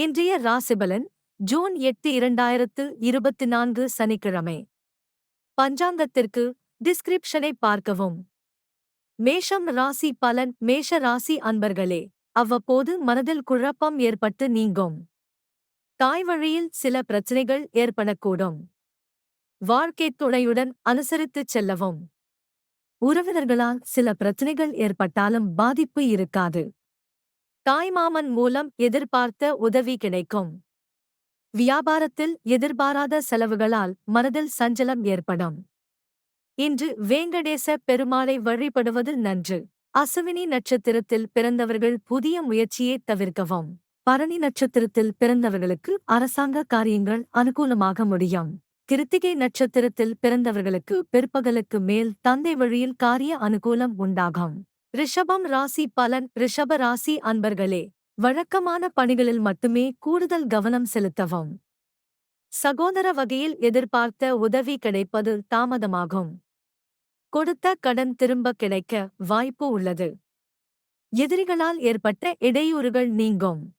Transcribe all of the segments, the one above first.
இன்றைய ராசிபலன் ஜூன் எட்டு இரண்டாயிரத்து இருபத்தி நான்கு சனிக்கிழமை. பஞ்சாங்கத்திற்கு டிஸ்கிரிப்ஷனை பார்க்கவும். மேஷம் ராசி பலன் மேஷ ராசி அன்பர்களே அவ்வப்போது மனதில் குழப்பம் ஏற்பட்டு நீங்கும். தாய் வழியில் சில பிரச்சனைகள் ஏற்படக்கூடும். வாழ்க்கைத் துணையுடன் அனுசரித்துச் செல்லவும். உறவினர்களால் சில பிரச்சனைகள் ஏற்பட்டாலும் பாதிப்பு இருக்காது. தாய்மாமன் மூலம் எதிர்பார்த்த உதவி கிடைக்கும். வியாபாரத்தில் எதிர்பாராத செலவுகளால் மனதில் சஞ்சலம் ஏற்படும். இன்று வேங்கடேச பெருமாளை வழிபடுவது நன்று. அசுவினி நட்சத்திரத்தில் பிறந்தவர்கள் புதிய முயற்சியை தவிர்க்கவும். பரணி நட்சத்திரத்தில் பிறந்தவர்களுக்கு அரசாங்க காரியங்கள் அனுகூலமாக முடியும். கிருத்திகை நட்சத்திரத்தில் பிறந்தவர்களுக்கு பிற்பகலுக்கு மேல் தந்தை வழியில் காரிய அனுகூலம் உண்டாகும். ரிஷபம் ராசி பலன் ரிஷப ராசி அன்பர்களே வழக்கமான பணிகளில் மட்டுமே கூடுதல் கவனம் செலுத்தவும். சகோதர வகையில் எதிர்பார்த்த உதவி கிடைப்பது தாமதமாகும். கொடுத்த கடன் திரும்ப கிடைக்க வாய்ப்பு உள்ளது. எதிரிகளால் ஏற்பட்ட இடையூறுகள் நீங்கும்.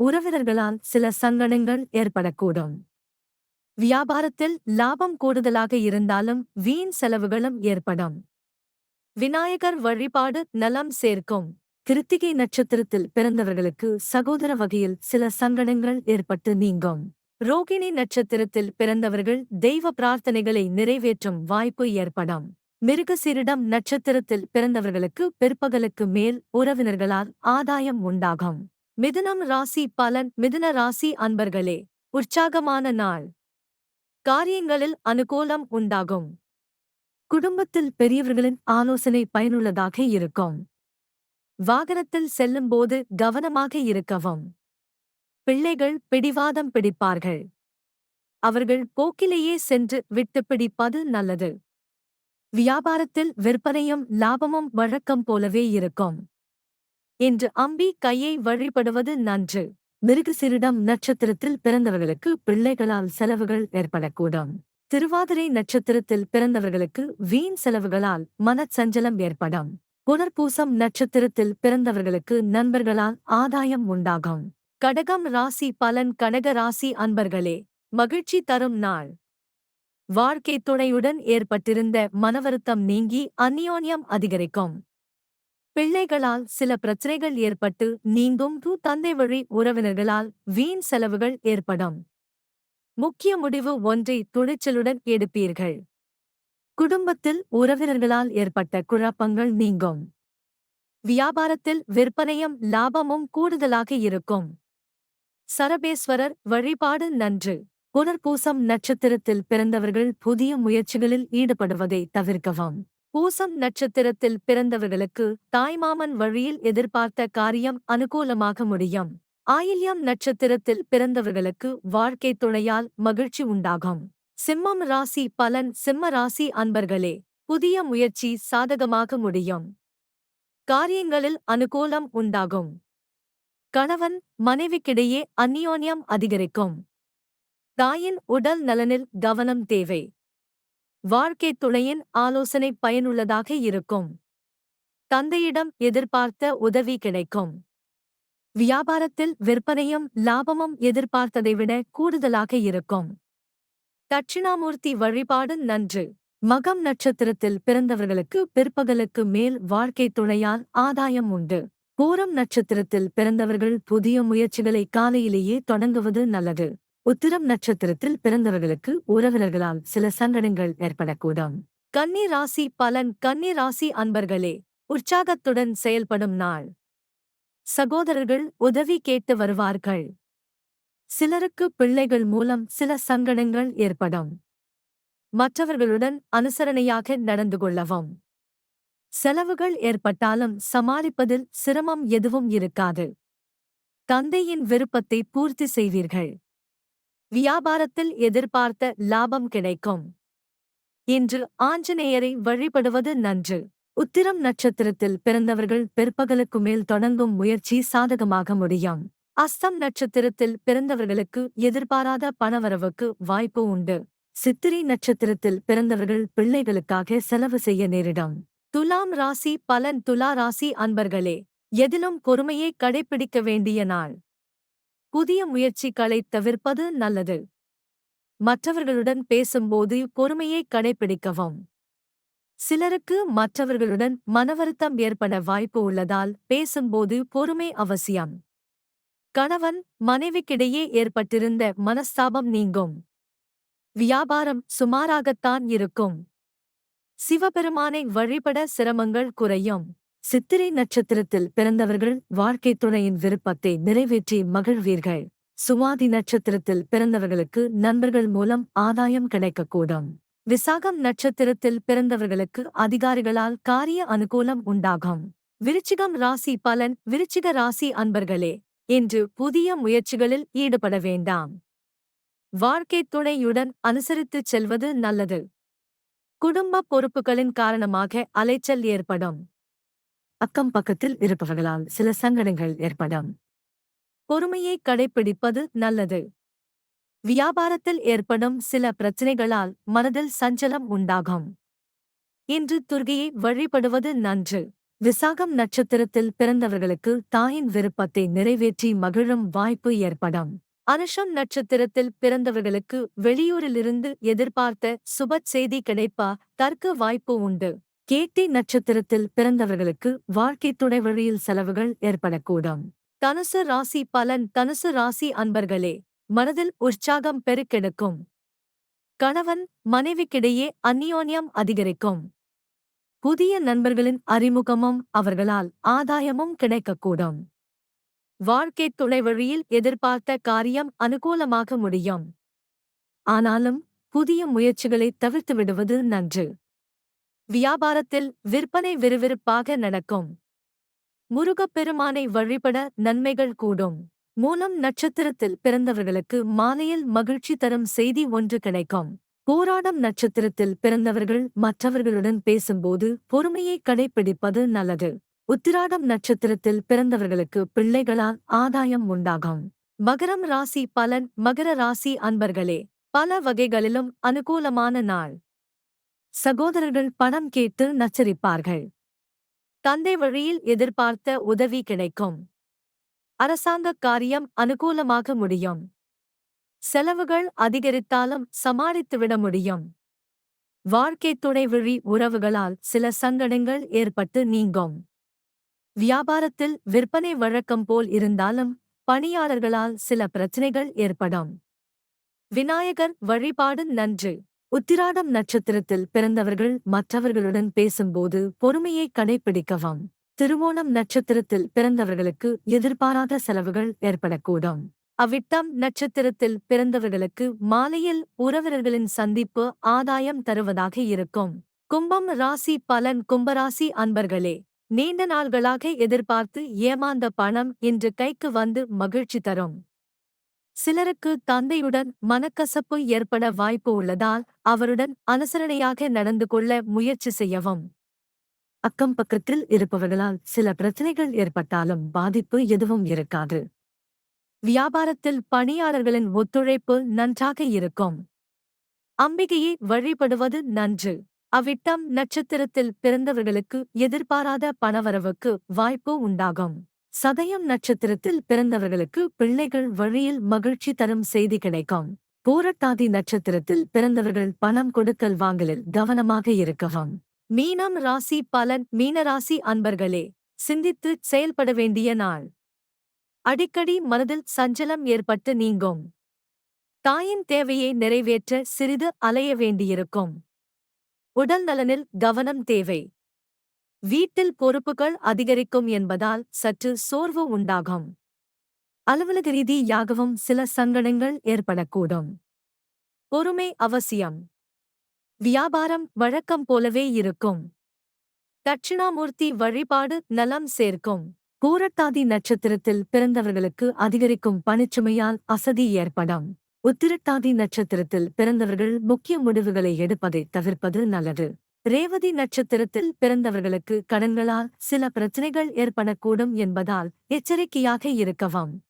உறவினர்களால் சில சங்கடங்கள் ஏற்படக்கூடும். வியாபாரத்தில் லாபம் கூடுதலாக இருந்தாலும் வீண் செலவுகளும் ஏற்படும். விநாயகர் வழிபாடு நலம் சேர்க்கும். கிருத்திகை நட்சத்திரத்தில் பிறந்தவர்களுக்கு சகோதர வகையில் சில சங்கடங்கள் ஏற்பட்டு நீங்கும். ரோகிணி நட்சத்திரத்தில் பிறந்தவர்கள் தெய்வ பிரார்த்தனைகளை நிறைவேற்றும் வாய்ப்பு ஏற்படும். மிருகசீரிடம் நட்சத்திரத்தில் பிறந்தவர்களுக்கு பிற்பகலுக்கு மேல் உறவினர்களால் ஆதாயம் உண்டாகும். மிதுனம் ராசி பலன் மிதுன ராசி அன்பர்களே உற்சாகமான நாள். காரியங்களில் அனுகூலம் உண்டாகும். குடும்பத்தில் பெரியவர்களின் ஆலோசனை பயனுள்ளதாக இருக்கும். வாகனத்தில் செல்லும்போது கவனமாக இருக்கவும். பிள்ளைகள் பிடிவாதம் பிடிப்பார்கள். அவர்கள் போக்கிலேயே சென்று விட்டு பிடிப்பது நல்லது. வியாபாரத்தில் விற்பனையும் லாபமும் வழக்கம் போலவே இருக்கும். என்று அம்பி கையை வழிபடுவது நன்று. மிருகசிரிடம் நட்சத்திரத்தில் பிறந்தவர்களுக்கு பிள்ளைகளால் செலவுகள் ஏற்படக்கூடும். திருவாதிரை நட்சத்திரத்தில் பிறந்தவர்களுக்கு வீண் செலவுகளால் மனச்சஞ்சலம் ஏற்படும். புனர்பூசம் நட்சத்திரத்தில் பிறந்தவர்களுக்கு நண்பர்களால் ஆதாயம் உண்டாகும். கடகம் ராசி பலன் கடக ராசி அன்பர்களே மகிழ்ச்சி தரும் நாள். வாழ்க்கை துணையுடன் ஏற்பட்டிருந்த மனவருத்தம் நீங்கி அந்யோன்யம் அதிகரிக்கும். பிள்ளைகளால் சில பிரச்சனைகள் ஏற்பட்டு நீங்கும் தூ தந்தை வழி உறவினர்களால் வீண் செலவுகள் ஏற்படும். முக்கிய முடிவு ஒன்றை துணிச்சலுடன் எடுப்பீர்கள். குடும்பத்தில் உறவினர்களால் ஏற்பட்ட குழப்பங்கள் நீங்கும். வியாபாரத்தில் விற்பனையும் லாபமும் கூடுதலாக இருக்கும். சரபேஸ்வரர் வழிபாடு நன்று. புனர்பூசம் நட்சத்திரத்தில் பிறந்தவர்கள் புதிய முயற்சிகளில் ஈடுபடுவதை தவிர்க்கவும். பூசம் நட்சத்திரத்தில் பிறந்தவர்களுக்கு தாய்மாமன் வழியில் எதிர்பார்த்த காரியம் அனுகூலமாக முடியும். ஆயில்யம் நட்சத்திரத்தில் பிறந்தவர்களுக்கு வாழ்க்கை துணையால் மகிழ்ச்சி உண்டாகும். சிம்மம் ராசி பலன். சிம்ம ராசி அன்பர்களே புதிய முயற்சி சாதகமாக முடியும். காரியங்களில் அனுகூலம் உண்டாகும். கணவன் மனைவிக்கிடையே அந்நியோன்யம் அதிகரிக்கும். தாயின் உடல் நலனில் கவனம் தேவை. வாழ்க்கை துணையின் ஆலோசனை பயனுள்ளதாக இருக்கும். தந்தையிடம் எதிர்பார்த்த உதவி கிடைக்கும். வியாபாரத்தில் விற்பனையும் லாபமும் எதிர்பார்த்ததை விட கூடுதலாக இருக்கும். தட்சிணாமூர்த்தி வழிபாடு நன்று. மகம் நட்சத்திரத்தில் பிறந்தவர்களுக்கு பிற்பகலுக்கு மேல் வாழ்க்கை துணையால் ஆதாயம் உண்டு. பூரம் நட்சத்திரத்தில் பிறந்தவர்கள் புதிய முயற்சிகளை காலையிலேயே தொடங்குவது நல்லது. உத்திரம் நட்சத்திரத்தில் பிறந்தவர்களுக்கு உறவினர்களால் சில சங்கடங்கள் ஏற்படக்கூடும். கன்னி ராசி பலன். கன்னி ராசி அன்பர்களே உற்சாகத்துடன் செயல்படும் நாள். சகோதரர்கள் உதவி கேட்டு வருவார்கள். சிலருக்கு பிள்ளைகள் மூலம் சில சங்கடங்கள் ஏற்படும். மற்றவர்களுடன் அனுசரணையாக நடந்து கொள்ளவும். செலவுகள் ஏற்பட்டாலும் சமாளிப்பதில் சிரமம் எதுவும் இருக்காது. தந்தையின் விருப்பத்தை பூர்த்தி செய்வீர்கள். வியாபாரத்தில் எதிர்பார்த்த லாபம் கிடைக்கும். இன்று ஆஞ்சநேயரை வழிபடுவது நன்று. உத்திரம் நட்சத்திரத்தில் பிறந்தவர்கள் பிற்பகலுக்கு மேல் தொடங்கும் முயற்சி சாதகமாக முடியும். அஸ்தம் நட்சத்திரத்தில் பிறந்தவர்களுக்கு எதிர்பாராத பணவரவுக்கு வாய்ப்பு உண்டு. சித்திரை நட்சத்திரத்தில் பிறந்தவர்கள் பிள்ளைகளுக்காக செலவு செய்ய நேரிடும். துலாம் ராசி பலன் துலா ராசி அன்பர்களே எதிலும் பொறுமையை கடைப்பிடிக்க வேண்டிய நாள். புதிய முயற்சிகளை தவிர்ப்பது நல்லது. மற்றவர்களுடன் பேசும்போது பொறுமையை கடைபிடிக்கவும். சிலருக்கு மற்றவர்களுடன் மனவருத்தம் ஏற்பட வாய்ப்பு உள்ளதால் பேசும்போது பொறுமை அவசியம். கணவன் மனைவிக்கிடையே ஏற்பட்டிருந்த மனஸ்தாபம் நீங்கும். வியாபாரம் சுமாராகத்தான் இருக்கும். சிவபெருமானை வழிபட சிரமங்கள் குறையும். சித்திரை நட்சத்திரத்தில் பிறந்தவர்கள் வாழ்க்கைத் துணையின் விருப்பத்தை நிறைவேற்றி மகிழ்வீர்கள். சுவாதி நட்சத்திரத்தில் பிறந்தவர்களுக்கு நண்பர்கள் மூலம் ஆதாயம் கிடைக்கக்கூடும். விசாகம் நட்சத்திரத்தில் பிறந்தவர்களுக்கு அதிகாரிகளால் காரிய அனுகூலம் உண்டாகும். விருச்சிகம் ராசி பலன் விருச்சிக ராசி அன்பர்களே இன்று புதிய முயற்சிகளில் ஈடுபட வேண்டாம். வாழ்க்கை துணையுடன் அனுசரித்துச் செல்வது நல்லது. குடும்ப பொறுப்புகளின் காரணமாக அலைச்சல் ஏற்படும். அக்கம் பக்கத்தில் இருப்பவர்களால் சில சங்கடங்கள் ஏற்படும். பொறுமையை கடைப்பிடிப்பது நல்லது. வியாபாரத்தில் ஏற்படும் சில பிரச்சினைகளால் மனதில் சஞ்சலம் உண்டாகும். இன்று துர்கையை வழிபடுவது நன்று. விசாகம் நட்சத்திரத்தில் பிறந்தவர்களுக்கு தாயின் விருப்பத்தை நிறைவேற்றி மகிழும் வாய்ப்பு ஏற்படும். அனுஷம் நட்சத்திரத்தில் பிறந்தவர்களுக்கு வெளியூரிலிருந்து எதிர்பார்த்த சுப செய்தி கிடைப்பா தர்க்க வாய்ப்பு உண்டு. கேட்டி நட்சத்திரத்தில் பிறந்தவர்களுக்கு வாழ்க்கை துணை வழியில் செலவுகள் ஏற்படக்கூடும். தனுசு ராசி பலன் தனுசு ராசி அன்பர்களே மனதில் உற்சாகம் பெருக்கெடுக்கும். கணவன் மனைவிக்கிடையே அந்நியோன்யம் அதிகரிக்கும். புதிய நண்பர்களின் அறிமுகமும் அவர்களால் ஆதாயமும் கிடைக்கக்கூடும். வாழ்க்கைத் துணை வழியில் எதிர்பார்த்த காரியம் அனுகூலமாக முடியும். ஆனாலும் புதிய முயற்சிகளை தவிர்த்து விடுவது நன்று. வியாபாரத்தில் விற்பனை விறுவிறுப்பாக நடக்கும். முருகப்பெருமானை வழிபட நன்மைகள் கூடும். மூலம் நட்சத்திரத்தில் பிறந்தவர்களுக்கு மாலையில் மகிழ்ச்சி தரும் செய்தி ஒன்று கிடைக்கும். போராடம் நட்சத்திரத்தில் பிறந்தவர்கள் மற்றவர்களுடன் பேசும்போது பொறுமையை கடைப்பிடிப்பது நல்லது. உத்திராடம் நட்சத்திரத்தில் பிறந்தவர்களுக்கு பிள்ளைகளால் ஆதாயம் உண்டாகும். மகரம் ராசி பலன் மகர ராசி அன்பர்களே பல வகைகளிலும் அனுகூலமான நாள். சகோதரர்கள் பணம் கேட்டு நச்சரிப்பார்கள். தந்தை வழியில் எதிர்பார்த்த உதவி கிடைக்கும். அரசாங்க காரியம் அனுகூலமாக முடியும். செலவுகள் அதிகரித்தாலும் சமாளித்துவிட முடியும். வாழ்க்கைத் துணை வழி உறவுகளால் சில சங்கடங்கள் ஏற்பட்டு நீங்கும். வியாபாரத்தில் விற்பனை வழக்கம் போல் இருந்தாலும் பணியாளர்களால் சில பிரச்சினைகள் ஏற்படும். விநாயகர் வழிபாடு நன்று. உத்திராடம் நட்சத்திரத்தில் பிறந்தவர்கள் மற்றவர்களுடன் பேசும்போது பொறுமையை கடைபிடிக்கவும் திருவோணம் நட்சத்திரத்தில் பிறந்தவர்களுக்கு எதிர்பாராத செலவுகள் ஏற்படக்கூடும். அவ்விட்டம் நட்சத்திரத்தில் பிறந்தவர்களுக்கு மாலையில் உறவினர்களின் சந்திப்பு ஆதாயம் தருவதாக இருக்கும். கும்பம் ராசி பலன் கும்பராசி அன்பர்களே நீண்ட நாள்களாக எதிர்பார்த்து ஏமாந்த பணம் இன்று கைக்கு வந்து மகிழ்ச்சி தரும். சிலருக்கு தந்தையுடன் மனக்கசப்பு ஏற்பட வாய்ப்பு உள்ளதால் அவருடன் அனுசரணையாக நடந்து கொள்ள முயற்சி செய்யவும். அக்கம் பக்கத்தில் இருப்பவர்களால் சில பிரச்சனைகள் ஏற்பட்டாலும் பாதிப்பு எதுவும் இருக்காது. வியாபாரத்தில் பணியாளர்களின் ஒத்துழைப்பு நன்றாக இருக்கும். அம்பிகையை வழிபடுவது நன்று. அவ்விட்டம் நட்சத்திரத்தில் பிறந்தவர்களுக்கு எதிர்பாராத பணவரவுக்கு வாய்ப்பு உண்டாகும். சதயம் நட்சத்திரத்தில் பிறந்தவர்களுக்கு பிள்ளைகள் வழியில் மகிழ்ச்சி தரும் செய்தி கிடைக்கும். பூரட்டாதி நட்சத்திரத்தில் பிறந்தவர்கள் பணம் கொடுக்கல் வாங்கலில் கவனமாக இருக்கவும். மீனம் ராசி பலன் மீனராசி அன்பர்களே சிந்தித்து செயல்பட வேண்டிய நாள். அடிக்கடி மனதில் சஞ்சலம் ஏற்பட்டு நீங்கும். தாயின் தேவையை நிறைவேற்ற சிறிது அலைய வேண்டியிருக்கும். உடல் நலனில் கவனம் தேவை. வீட்டில் பொறுப்புகள் அதிகரிக்கும் என்பதால் சற்று சோர்வு உண்டாகும். அலுவலக ரீதியாகவும் சில சங்கடங்கள் ஏற்படக்கூடும். பொறுமை அவசியம். வியாபாரம் வழக்கம் போலவே இருக்கும். தட்சிணாமூர்த்தி வழிபாடு நலம் சேர்க்கும். பூரட்டாதி நட்சத்திரத்தில் பிறந்தவர்களுக்கு அதிகரிக்கும் பணிச்சுமையால் அசதி ஏற்படும். உத்திரட்டாதி நட்சத்திரத்தில் பிறந்தவர்கள் முக்கிய முடிவுகளை எடுப்பதை தவிர்ப்பது நல்லது. ரேவதி நட்சத்திரத்தில் பிறந்தவர்களுக்கு கடன்களால் சில பிரச்சனைகள் ஏற்படக்கூடும் என்பதால் எச்சரிக்கையாக இருக்கவும்.